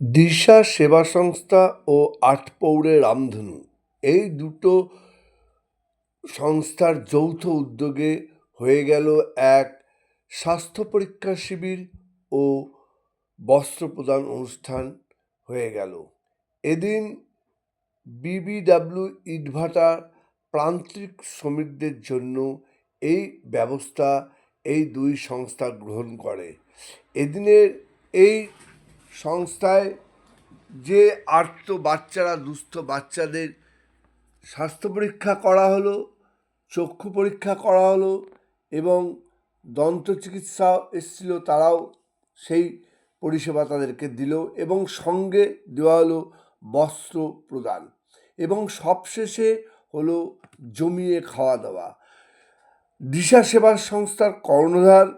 দিশা সেবা সংস্থা ও আটপৌরে রামধনু। এই দুটো সংস্থার যৌথ উদ্যোগে হয়ে গেল এক স্বাস্থ্য পরীক্ষা শিবির ও বস্ত্র প্রদান অনুষ্ঠান হয়ে গেল। এদিন বিবিডাব্লিউ ইটভাটার প্রান্তিক শ্রমিকদের জন্য এই ব্যবস্থা এই দুই সংস্থা গ্রহণ করে। এদিনের এই সংস্থায় যে আর্ত বাচ্চারা, দুস্থ বাচ্চাদের স্বাস্থ্য পরীক্ষা করা হলো, চক্ষু পরীক্ষা করা হলো এবং দন্ত চিকিৎসা এসেছিল, তারাও সেই পরিষেবা তাদেরকে দিল এবং সঙ্গে দেওয়া হলো বস্ত্র প্রদান এবং সবশেষে হলো জমিয়ে খাওয়া দাওয়া। দিশা সেবা সংস্থার কর্ণধার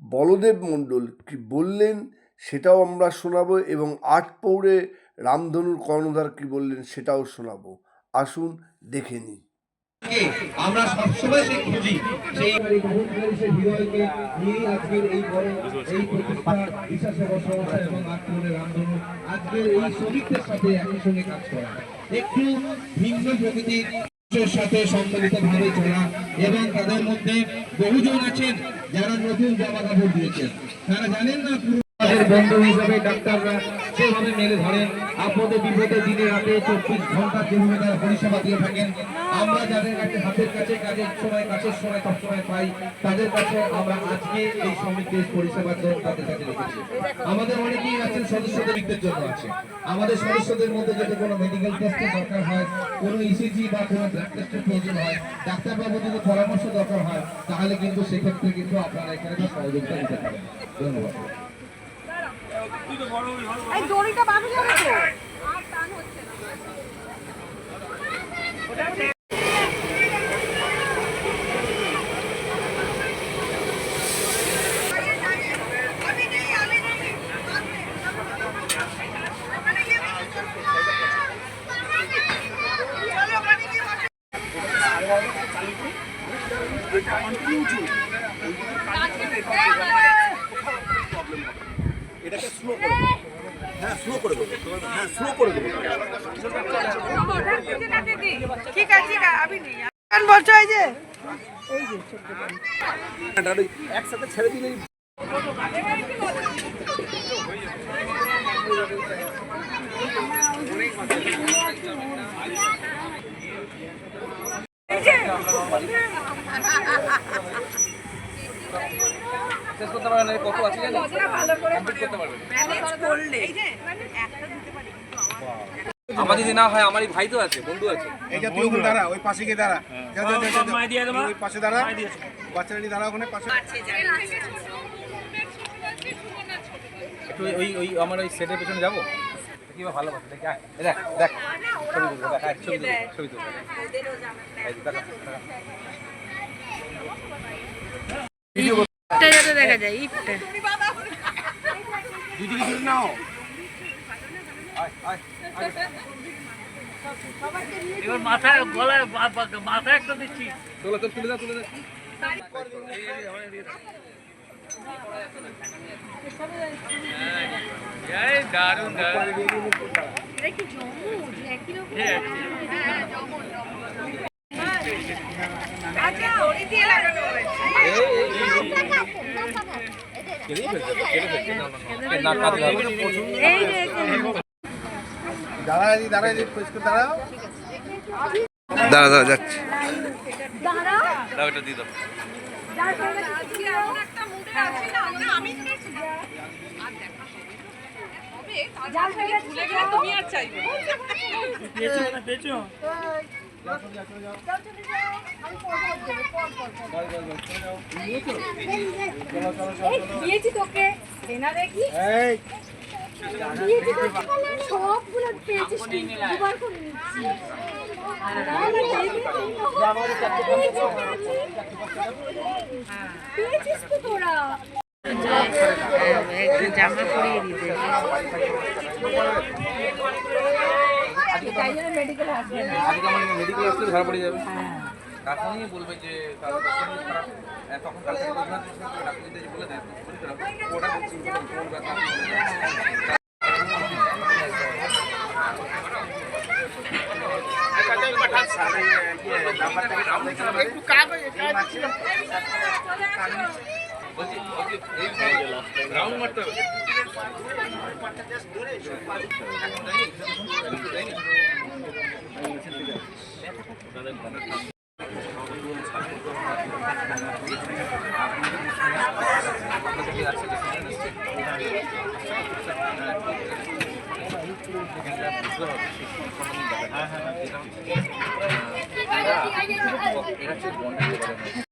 বলদেব মণ্ডল কি বললেন সেটাও আমরা শোনাবো এবং আট পৌরে রামধনুর কর্ণধার কি বললেন সেটাও শোনাবো। আসুন দেখে নিই। আমরা সবসময় সেই খুঁজি। সেই হৃদয়কে নিয়ে আজকের এই বড় এই প্রতিষ্ঠা দিশা সংস্থা এবং আত্মনের রামধনু আজকের এই শ্রমিকদের সাথে একই সঙ্গে কাজ করা একটু ভিন্ন প্রকৃতির সাথে সম্মিলিত ভাবে চলা এবং তাদের মধ্যে বহুজন আছেন যারা নতুন জামা কাপড় দিয়েছেন। তারা জানেন না আমাদের বন্ধু হিসাবে ডাক্তাররা সেভাবে মেলে ধরেন। আপদে, বিপদে দিনে রাতে চব্বিশ ঘণ্টা যেভাবে তারা পরিষেবা দিয়ে থাকেন। আমরা যাদের কাছে হাতের কাছে কাজের সময় কাছের সময়, সব সময় পাই, তাদের কাছে আমরা আজকে এই শ্রমিকদের পরিষেবার জন্য তাদের কাছে রেখেছি। আমাদের অনেকেই আছেন, সদস্যদের জন্য আছে। আমাদের সদস্যদের মধ্যে যদি কোনো মেডিকেল টেস্টের দরকার হয়, কোনো ইসিজি বা কোনো ব্লাড টেস্টের প্রয়োজন হয় ডাক্তারবাবু যদি পরামর্শ দরকার হয়, তাহলে কিন্তু সেক্ষেত্রে কিন্তু আপনারা এখানে সহযোগিতা দিতে পারেন। ধন্যবাদ। এই দড়িটা বাঁধা যাবে তো? আর টান হচ্ছে না ঠিক আছে ঠিক আছে আমি বলছো এই যে। শেষ করতে পারবেন না, কত আছে জানেন? ভালো করে কমপ্লিট করতে পারবেন ম্যানেজ করলে এই যে একটা দিতে পারি। আমার যদি না হয় আমারই ভাই তো আছে বন্ধু আছে। এই যে তুই দাঁড়া ওই পাশে গিয়ে দাঁড়া। যা, যা, যা, যা, যা। ওই পাশে দাঁড়া। বাচ্চারা নিয়ে দাঁড়া ওখানে পাশে। একটু ওই- ওই আমার ওই সেটের পেছনে যাব? কি ভালো দেখি দেখ দেখ। ছবি তুলবো দেখ ছবি তুলবো ছবি তুলবো। এই যে, দেখা, দেখা। ইটটা যাতে দেখা যায় ইটটা দুদিকে ঘুরে নাও আয়, আয়, আয়। এবার মাথায় গলায় বা- বা- মাথায় একটা দিচ্ছি তোলো তো তুলে দাও তুলে দাও এই দারুণ দারুণ দড়ি। দাঁড়া, যাচ্ছে দাও এটা দিয়ে দাও যার ভুলে গেলে তুমি আর চাইবে পেয়েছ না পেয়েছ দিয়েছি তোকে দেনা দেখি। এই। দিয়েছি তোকে সবগুলো পেয়েছিস দুবার করে পেয়েছিস তো তোরা। জামা পরিয়ে দিতে মেডিকেল হসপিটাল ধরা পড়ে যাবে তখনই বলবে যে তারা তখন কালকে ডাক্তার বলে দেয় ওটা একটু কাজ রাউন্ড মারতে হবে হ্যাঁ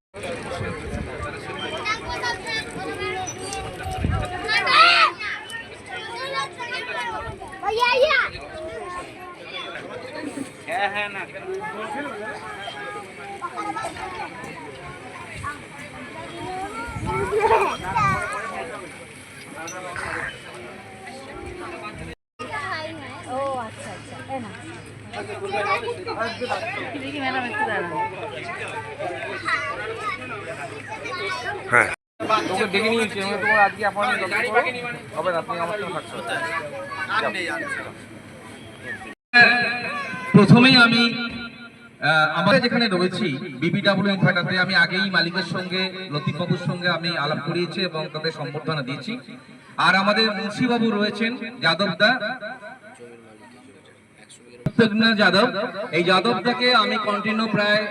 হ্যাঁ। তোকে ডেকে নিয়েছি আমি তোমার আজকে অ্যাপয়েন্টমেন্ট হবে না তুমি আমার সঙ্গে প্রথমেই আমি আমরা যেখানে রয়েছি বিবিডাব্লিউ ইনভার্টারতে আমি আগেই মালিকের সঙ্গে লতিফ বাবুর সঙ্গে আমি আলাপ করিয়েছি এবং তাদের সম্বর্ধনা দিয়েছি। আর আমাদের মুন্সিবাবু রয়েছেন যাদবদা যাদব, এই যাদবদাকে আমি কন্টিনিউ প্রায়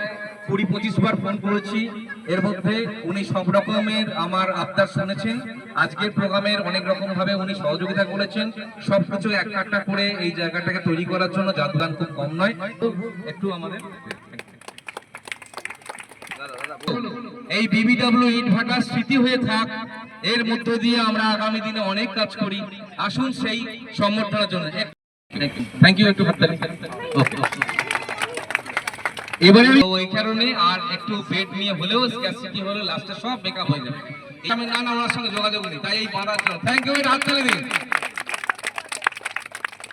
কুড়ি পঁচিশ বার ফোন করেছি। এর মধ্যে উনি সব রকমের আমার আবদার শুনেছেন। আজকের প্রোগ্রামের অনেক রকম ভাবে উনি সহযোগিতা করেছেন। সবকিছু একটা একটা করে এই জায়গাটাকে তৈরি করার জন্য যাদগান খুব কম নয়। একটু আমাদের এই বিবিডব্লিউ ইনভার্টার স্মৃতি হয়ে থাক। এর মধ্য দিয়ে আমরা আগামী দিনে অনেক কাজ করি। আসুন সেই সম্বর্ধনার জন্য। থ্যাংক ইউ একটু হাততালি. এবারে ওই কারণে আর একটু বেড নিয়ে হলেও স্ক্যাসিটি হলে লাস্টে সব বেকআপ হয়ে যাবে। আমি না না ওনার সঙ্গে যোগাযোগ নেই তাই এই বাঁধার জন্য থ্যাংক ইউ হাত তালি দিন।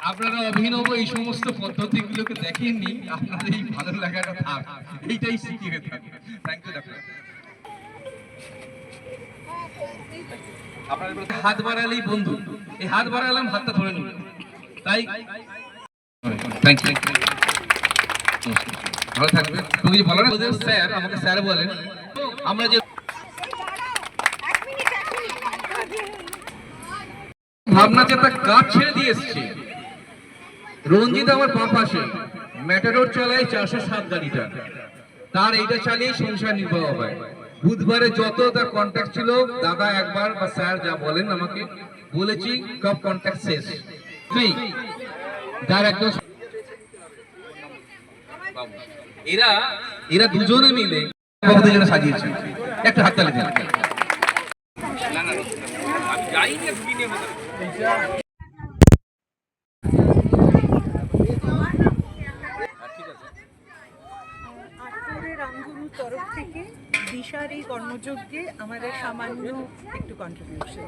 আপনারা অভিনব এই সমস্ত পদ্ধতিগুলোকে দেখেননি, আপনাদের এই ভালো লাগাটা থাক। এইটাই স্মৃতি হয়ে থাকে থ্যাংক ইউ ডাক্তার আপনাদের হাত বাড়ালেই বন্ধু। এই হাত বাড়ালাম, হাতটা ধরে নিল তাই? থ্যাংক ইউ ভালো তুমি বলো না স্যার আমাকে স্যার বলেন। আমরা যে ভাবনা ছেড়ে দিয়ে এসছে। রঞ্জিত আমার বাঁ পাশে। ম্যাটাডোর চালায় চারশো সাত গাড়িটা। তার এইটা চালিয়ে সংসার নির্বাহ হয়। বুধবারে যত তার কন্ট্যাক্ট ছিল, দাদা একবার বা স্যার যা বলেন আমাকে, বলেছি, সব কন্ট্যাক্ট শেষ। তুই যার একদম এরা এরা দুজনে মিলে জন্য সাজিয়েছে। একটা হাততালি দিন। তরফ থেকে দিশার এই কর্মযজ্ঞে আমাদের সামান্য একটু কন্ট্রিবিউশন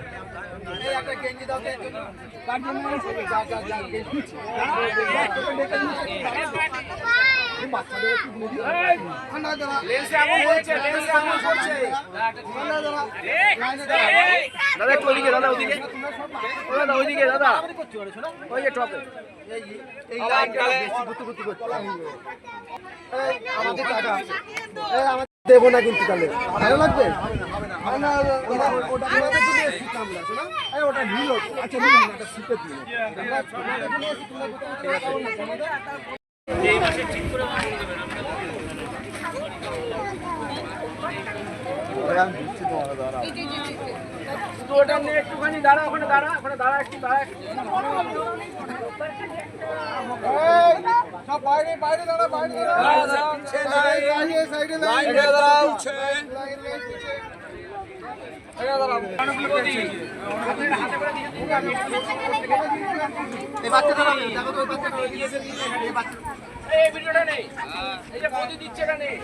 দাদা একটু ওইদিকে দাদা ওইদিকে দাদা ওইদিকে দাদা। ওই যে টপে। আমাদের দেবো না কিন্তু তাহলে। ভালো লাগবে? আচ্ছা একটুখানি দাঁড়া ওখানে দাঁড়া ওখানে দাঁড়া একটু দাঁড়া একটু। সব বাইরে বাইরে দাঁড়া বাইরে দাঁড়া সাইডে দাঁড়া এই ভিডিওটা নেই এই যে প্রতি দিচ্ছে এটা নেই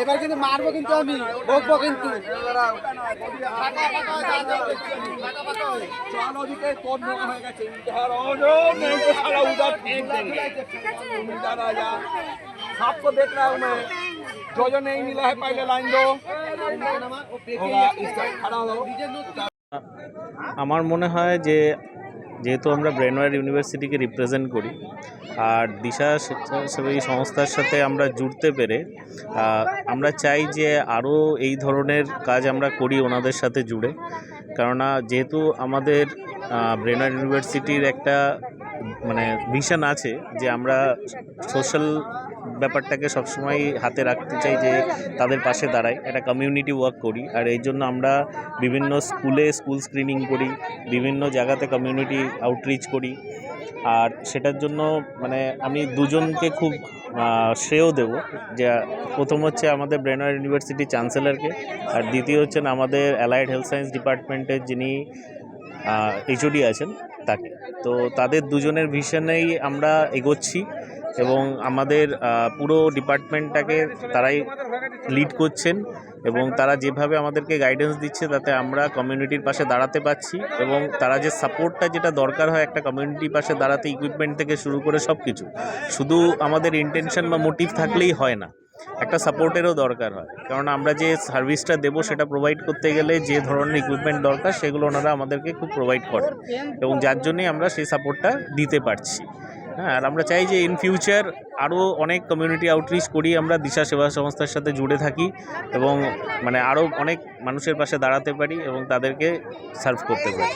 এবার কিন্তু মারবো কিন্তু আমি বকবো কিন্তু। सबको देख रहा हूँ मैं जो जो नहीं मिला है पहले लाइन दो होगा इसका खड़ा हो আমার মনে হয় যে যেহেতু আমরা ব্রেনওয়ার ইউনিভার্সিটিকে রিপ্রেজেন্ট করি আর দিশা স্বেচ্ছাসেবী সংস্থার সাথে আমরা জুড়তে পেরে আহ, আমরা চাই যে আরও এই ধরনের কাজ আমরা করি ওনাদের সাথে জুড়ে কেননা যেহেতু আমাদের ব্রেনওয়ার ইউনিভার্সিটির একটা মানে ভিশন আছে যে আমরা সোশ্যাল ব্যাপারটাকে সবসময় হাতে রাখতে চাই যে তাদের পাশে দাঁড়াই, একটা কমিউনিটি ওয়ার্ক করি। আর এই জন্য আমরা বিভিন্ন স্কুলে স্কুল স্ক্রিনিং করি, বিভিন্ন জায়গাতে কমিউনিটি আউটরিচ করি। আর সেটার জন্য মানে আমি দুজনকে খুব শ্রেয় দেব। যে প্রথম হচ্ছে আমাদের ব্রেনার ইউনিভার্সিটি চ্যান্সেলরকে আর দ্বিতীয় হচ্ছেন আমাদের অ্যালাইড হেলথ সায়েন্স ডিপার্টমেন্টের যিনি এইচওডি আছেন, তাকে। তো তাদের দুজনের ভিশনেই আমরা এগোচ্ছি। এবং আমাদের পুরো ডিপার্টমেন্টটাকে তারাই লিড করছেন এবং তারা যেভাবে আমাদেরকে গাইডেন্স দিচ্ছে তাতে আমরা কমিউনিটির পাশে দাঁড়াতে পারছি এবং তারা যে সাপোর্টটা যেটা দরকার হয় একটা কমিউনিটির পাশে দাঁড়াতে ইকুইপমেন্ট থেকে শুরু করে সব কিছু শুধু আমাদের ইন্টেনশন বা মোটিভ থাকলেই হয় না, একটা সাপোর্টেরও দরকার হয়। কারণ আমরা যে সার্ভিসটা দেবো সেটা প্রোভাইড করতে গেলে যে ধরনের ইকুইপমেন্ট দরকার সেগুলো ওনারা আমাদেরকে খুব প্রোভাইড করেন এবং যার জন্যই আমরা সেই সাপোর্টটা দিতে পারছি। হ্যাঁ আর আমরা চাই যে ইন ফিউচার আরও অনেক কমিউনিটি আউটরিচ করি, আমরা দিশা সেবা সংস্থার সাথে জুড়ে থাকি এবং মানে আরও অনেক মানুষের পাশে দাঁড়াতে পারি এবং তাদেরকে সার্ভ করতে পারি।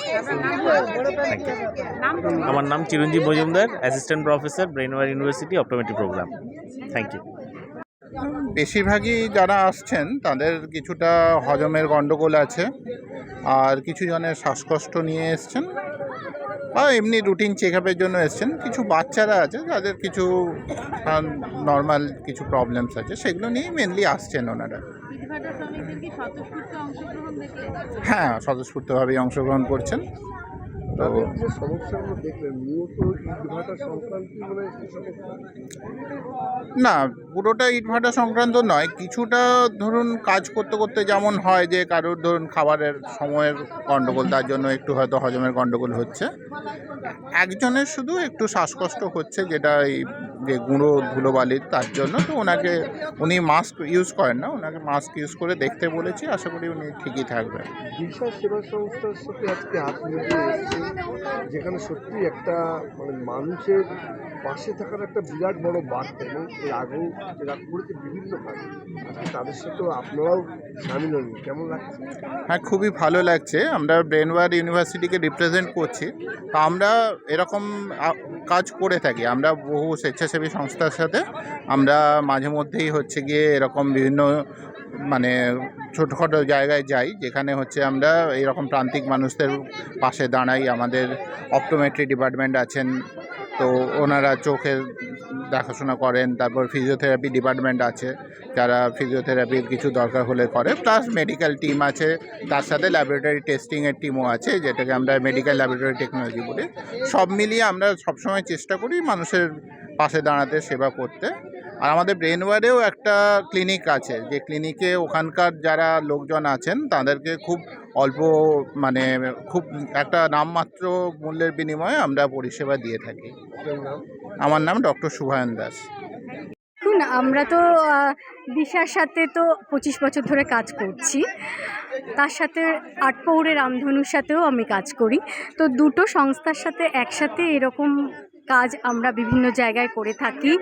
আমার নাম Chiranjib Majumdar assistant professor Brainware university optometry program thank you বেশিরভাগই যারা আসছেন, তাদের কিছুটা হজমের গণ্ডগোল আছে, আর কিছু জনের শ্বাসকষ্ট নিয়ে এসছেন। বা এমনি রুটিন চেক আপের জন্য এসছেন। কিছু বাচ্চারা আছে তাদের কিছু নর্মাল কিছু প্রবলেমস আছে সেগুলো নিয়ে মেনলি আসছেন ওনারা। হ্যাঁ স্বতঃস্ফূর্তভাবেই অংশগ্রহণ করছেন। তাদের যে সমস্যাগুলো দেখলেন মূলত ইটভাটা সংক্রান্তি মানে না পুরোটা ইটভাটা সংক্রান্ত নয় কিছুটা ধরুন কাজ করতে করতে যেমন হয় যে কারোর ধরুন খাবারের সময়ের গণ্ডগোল তার জন্য একটু হয়তো হজমের গণ্ডগোল হচ্ছে। একজনের শুধু একটু শ্বাসকষ্ট হচ্ছে যেটা এই যে গুঁড়ো ধুলোবালির তার জন্য তো ওনাকে উনি মাস্ক ইউজ করেন না ওনাকে মাস্ক ইউজ করে দেখতে বলেছি আশা করি উনি ঠিকই থাকবেন। সেবা সংস্থার সাথে আজকে যেখানে সত্যি একটা মানে মানুষের পাশে থাকার একটা বিরাট বড় বার্তা এবং এর আগেও এরা করেছে বিভিন্ন কাজ। আজকে তাদের সাথেও আপনারাও সামিল হন। কেমন লাগছে? হ্যাঁ খুবই ভালো লাগছে। আমরা ব্রেনওয়ার ইউনিভার্সিটিকে রিপ্রেজেন্ট করছি। তো আমরা এরকম কাজ করে থাকি। আমরা বহু স্বেচ্ছাসেবী সংস্থার সাথে। আমরা মাঝে মধ্যেই হচ্ছে গিয়ে এরকম বিভিন্ন মানে ছোটোখাটো জায়গায় যাই, যেখানে হচ্ছে আমরা এরকম প্রান্তিক মানুষদের পাশে দাঁড়াই, আমাদের অপটোমেট্রি ডিপার্টমেন্ট আছেন, তো ওনারা চোখের দেখাশোনা করেন, তারপর ফিজিওথেরাপি ডিপার্টমেন্ট আছে, যারা ফিজিওথেরাপির কিছু দরকার হলে করে প্লাস মেডিকেল টিম আছে, তার সাথে ল্যাবরেটরি টেস্টিংয়ের টিমও আছে, যেটাকে আমরা মেডিকেল ল্যাবরেটরি টেকনোলজি বলি। সব মিলিয়ে আমরা সবসময় চেষ্টা করি মানুষের পাশে দাঁড়াতে, সেবা করতে। আর আমাদের ব্রেন ব্রেনওয়ারেও একটা ক্লিনিক আছে, যে ক্লিনিকে ওখানকার যারা লোকজন আছেন, তাদেরকে খুব অল্প মানে খুব একটা নামমাত্র মূল্যের বিনিময়ে আমরা পরিষেবা দিয়ে থাকি। আমার নাম ডক্টর শুভায়ন দাস। আমরা তো দিশার সাথে তো পঁচিশ বছর ধরে কাজ করছি। তার সাথে আটপৌরে রামধনুর সাথেও আমি কাজ করি। তো দুটো সংস্থার সাথে একসাথে এরকম কাজ আমরা বিভিন্ন জায়গায় করে থাকি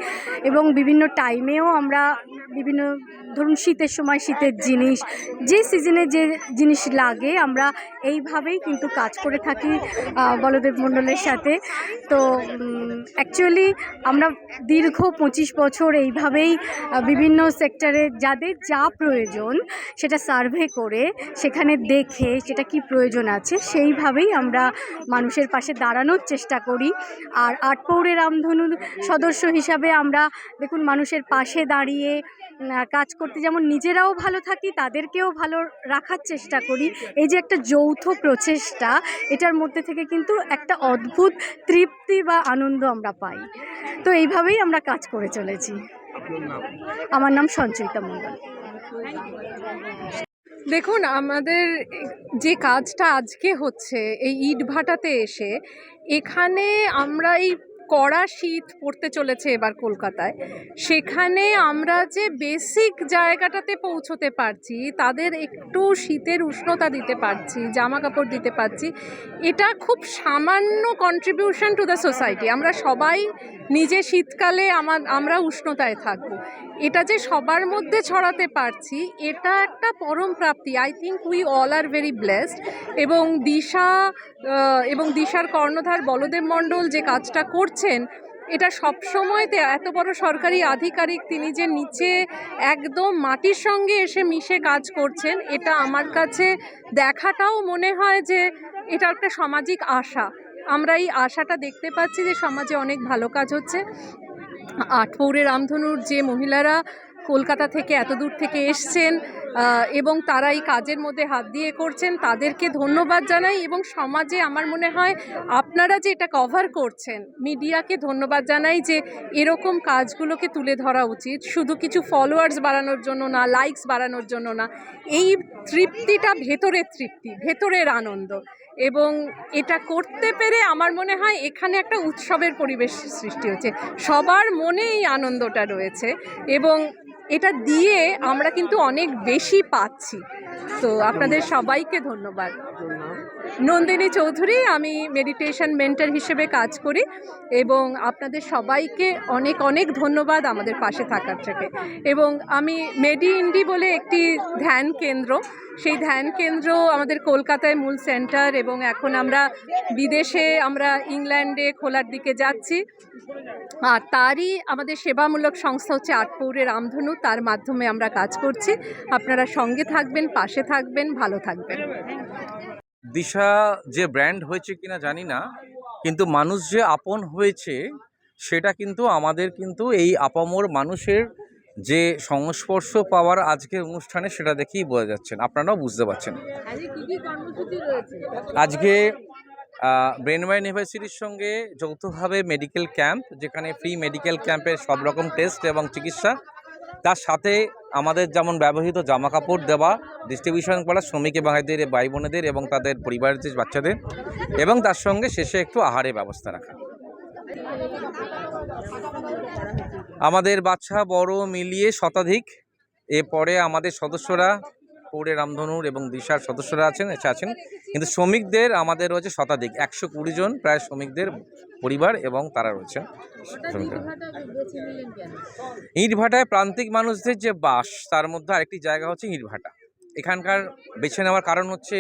এবং বিভিন্ন টাইমেও আমরা বিভিন্ন, ধরুন শীতের সময় শীতের জিনিস, যে সিজনে যে জিনিস লাগে আমরা এইভাবেই কিন্তু কাজ করে থাকি বলদেব মণ্ডলের সাথে। তো অ্যাকচুয়ালি আমরা দীর্ঘ পঁচিশ বছর এইভাবেই বিভিন্ন সেক্টরে যাদের যা প্রয়োজন সেটা সার্ভে করে, সেখানে দেখে সেটা কি প্রয়োজন আছে সেইভাবেই আমরা মানুষের পাশে দাঁড়ানোর চেষ্টা করি। আর আটপৌরে রামধনুর সদস্য হিসাবে আমরা দেখুন মানুষের পাশে দাঁড়িয়ে কাজ করতে যেমন নিজেরাও ভালো থাকি, তাদেরকেও ভালো রাখার চেষ্টা করি। এই যে একটা যৌথ প্রচেষ্টা, এটার মধ্যে থেকে কিন্তু একটা অদ্ভুত তৃপ্তি বা আনন্দ আমরা পাই। তো এইভাবেই আমরা কাজ করে চলেছি। আমার নাম সঞ্চয়িতা মণ্ডল। দেখুন, আমাদের যে কাজটা আজকে হচ্ছে, এই ইট ভাটাতে এসে, এখানে আমরা এই কড়া শীত পড়তে চলেছে এবার কলকাতায়। সেখানে আমরা যে বেসিক জায়গাটাতে পৌঁছতে পারছি, তাদের একটু শীতের উষ্ণতা দিতে পারছি জামা কাপড় দিতে পারছি, এটা খুব সামান্য কন্ট্রিবিউশন টু দ্য সোসাইটি আমরা সবাই নিজে শীতকালে আমার, আমরা উষ্ণতায় থাকব। এটা যে সবার মধ্যে ছড়াতে পারছি, এটা একটা পরম প্রাপ্তি। I think we all are very blessed এবং দিশা এবং দিশার কর্ণধার বলদেব মণ্ডল যে কাজটা করছেন এটা সবসময়তে এত বড় সরকারি আধিকারিক তিনি যে নিচে একদম মাটির সঙ্গে এসে মিশে কাজ করছেন, এটা আমার কাছে দেখাটাও মনে হয় যে এটা একটা সামাজিক আশা। আমরা এই আশাটা দেখতে পাচ্ছি যে সমাজে অনেক ভালো কাজ হচ্ছে। আটপৌরে রামধনুর যে মহিলারা কলকাতা থেকে এত দূর থেকে এসছেন এবং তারা এই কাজের মধ্যে হাত দিয়ে করছেন। তাদেরকে ধন্যবাদ জানাই এবং সমাজে আমার মনে হয় আপনারা যে এটা কভার করছেন, মিডিয়াকে ধন্যবাদ জানাই যে এরকম কাজগুলোকে তুলে ধরা উচিত। শুধু কিছু ফলোয়ার্স বাড়ানোর জন্য না লাইকস বাড়ানোর জন্য না, এই তৃপ্তিটা ভেতরের তৃপ্তি, ভেতরের আনন্দ। এবং এটা করতে পেরে আমার মনে হয় এখানে একটা উৎসবের পরিবেশ সৃষ্টি হচ্ছে। সবার মনে এই আনন্দটা রয়েছে এবং এটা দিয়ে আমরা কিন্তু অনেক বেশি পাচ্ছি। তো আপনাদের সবাইকে ধন্যবাদ। নন্দিনী চৌধুরী, আমি মেডিটেশন মেন্টার হিসেবে কাজ করি এবং আপনাদের সবাইকে অনেক অনেক ধন্যবাদ আমাদের পাশে থাকার থেকে। এবং আমি মেডি ইন্ডি বলে একটি ধ্যান কেন্দ্র, সেই ধ্যান কেন্দ্র আমাদের কলকাতায় মূল সেন্টার এবং এখন আমরা বিদেশে, আমরা ইংল্যান্ডে খোলার দিকে যাচ্ছি। আর তারই আমাদের সেবামূলক সংস্থা হচ্ছে আটপৌরে রামধনু, তার মাধ্যমে আমরা কাজ করছি। আপনারা সঙ্গে থাকবেন, পাশে থাকবেন, ভালো থাকবেন। দিশা যে ব্র্যান্ড হয়েছে কিনা জানি না কিন্তু মানুষ যে আপন হয়েছে সেটা কিন্তু আমাদের কিন্তু এই আপামর মানুষের যে সংস্পর্শ পাওয়ার আজকের অনুষ্ঠানে সেটা দেখেই বোঝা যাচ্ছেন আপনারাও বুঝতে পারছেন। আজকে ব্রেনওয়ার ইউনিভার্সিটির সঙ্গে যৌথভাবে মেডিকেল ক্যাম্প যেখানে ফ্রি মেডিকেল ক্যাম্পের সব রকম টেস্ট এবং চিকিৎসা তার সাথে আমাদের যেমন ব্যবহৃত জামা কাপড় দেওয়া ডিস্ট্রিবিউশন করা শ্রমিক ভাইদের ভাই বোনেদের এবং তাদের পরিবারের যে বাচ্চাদের এবং তার সঙ্গে শেষে একটু আহারের ব্যবস্থা রাখা। আমাদের বাচ্চা বড় মিলিয়ে শতাধিক। এরপরে আমাদের সদস্যরা পৌরে রামধনুর এবং দিশার সদস্যরা আছেন এসে আছেন। কিন্তু শ্রমিকদের আমাদের রয়েছে শতাধিক একশো কুড়ি জন প্রায় শ্রমিকদের পরিবার এবং তারা রয়েছে ইটভাটায় প্রান্তিক মানুষদের যে বাস তার মধ্যে আরেকটি জায়গা হচ্ছে ইটভাটা। এখানকার বেছে নেওয়ার কারণ হচ্ছে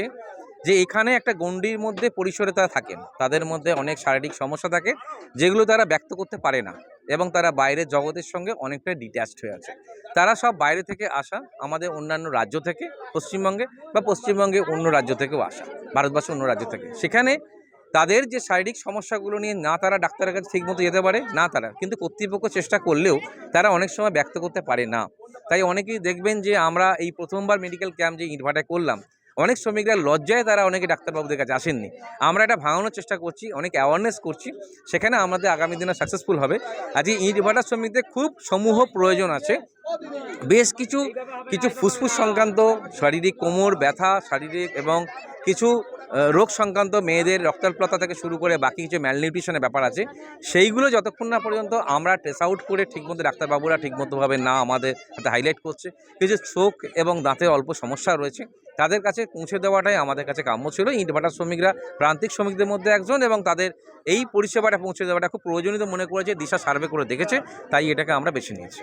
যে এখানে একটা গণ্ডির মধ্যে পরিসরে তারা থাকেন। তাদের মধ্যে অনেক শারীরিক সমস্যা থাকে যেগুলো তারা ব্যক্ত করতে পারে না। এবং তারা বাইরের জগতের সঙ্গে অনেকটা ডিট্যাচড হয়ে আছে। তারা সব বাইরে থেকে আসা আমাদের অন্যান্য রাজ্য থেকে, পশ্চিমবঙ্গে বা পশ্চিমবঙ্গে অন্য রাজ্য থেকেও আসা, ভারতবর্ষের অন্য রাজ্য থেকে। সেখানে তাদের যে শারীরিক সমস্যাগুলো নিয়ে না তারা ডাক্তারের কাছে ঠিকমতো যেতে পারে, না তারা। কিন্তু কর্তৃপক্ষ চেষ্টা করলেও তারা অনেক সময় ব্যক্ত করতে পারে না। তাই অনেকেই দেখবেন যে আমরা এই প্রথমবার মেডিকেল ক্যাম্প যে ইটভাটায় করলাম অনেক শ্রমিকরা লজ্জায় তারা অনেকে ডাক্তারবাবুদের কাছে আসেননি। আমরা এটা ভাঙানোর চেষ্টা করছি, অনেক অ্যাওয়ারনেস করছি। সেখানে আমাদের আগামী দিনে সাকসেসফুল হবে। আজকে ইটভাটা শ্রমিকদের খুব সমূহ প্রয়োজন আছে। বেশ কিছু কিছু ফুসফুস সংক্রান্ত, শারীরিক কোমর ব্যথা, শারীরিক এবং কিছু রোগ সংক্রান্ত মেয়েদের রক্তাল্পতা থেকে শুরু করে বাকি কিছু ম্যালনিউট্রিশনের ব্যাপার আছে। সেইগুলো যতক্ষণ না পর্যন্ত আমরা ট্রেস আউট করে ঠিকমতো ডাক্তারবাবুরা ঠিকমতোভাবে না আমাদের হাতে হাইলাইট করছে। কিছু চোখ এবং দাঁতে অল্প সমস্যা রয়েছে। তাদের কাছে পৌঁছে দেওয়াটাই আমাদের কাছে কাম্য ছিল। ইটভাটার শ্রমিকরা প্রান্তিক শ্রমিকদের মধ্যে একজন এবং তাদের এই পরিষেবাটা পৌঁছে দেওয়াটা খুব প্রয়োজনীয় মনে করেছে দিশা সার্ভে করে দেখেছে তাই এটাকে আমরা বেছে নিয়েছি।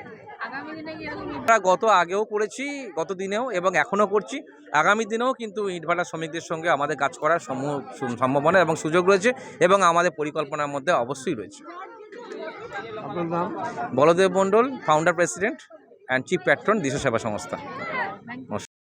আমরা গত আগেও করেছি গত দিনেও এবং এখনও করছি। আগামী দিনেও কিন্তু ইটভাটা শ্রমিকদের সঙ্গে আমাদের কাজ করার সম্ভ- সম্ভাবনা এবং সুযোগ রয়েছে এবং আমাদের পরিকল্পনার মধ্যে অবশ্যই রয়েছে। Baladev Mondal founder president and chief patron Disha সেবা সংস্থা।